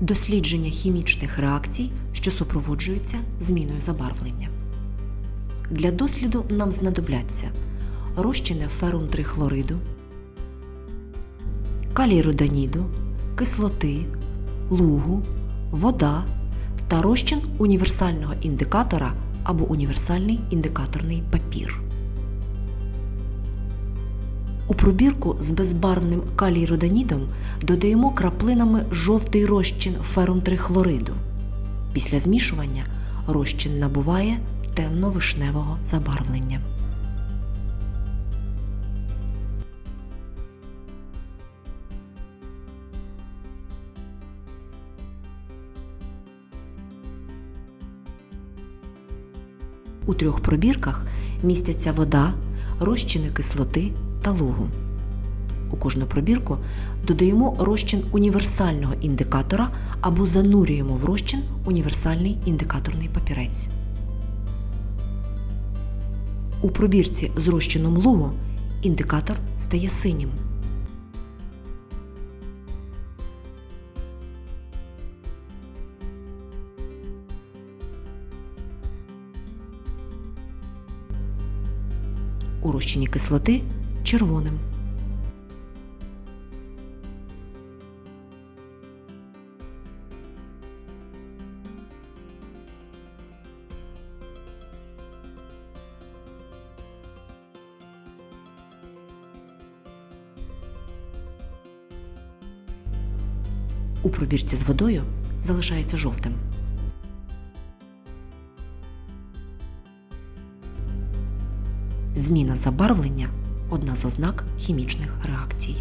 Дослідження хімічних реакцій, що супроводжуються зміною забарвлення. Для досліду нам знадобляться розчини ферум трихлориду, калійроданіду, кислоти, лугу, вода та розчин універсального індикатора або універсальний індикаторний папір. У пробірку з безбарвним калій-роданідом додаємо краплинами жовтий розчин ферум трихлориду. Після змішування розчин набуває темно-вишневого забарвлення. У трьох пробірках містяться вода, розчини кислоти та лугу. У кожну пробірку додаємо розчин універсального індикатора або занурюємо в розчин універсальний індикаторний папірець. У пробірці з розчином лугу індикатор стає синім. У розчині кислоти червоним. У пробірці з водою залишається жовтим. Зміна забарвлення одна з ознак хімічних реакцій.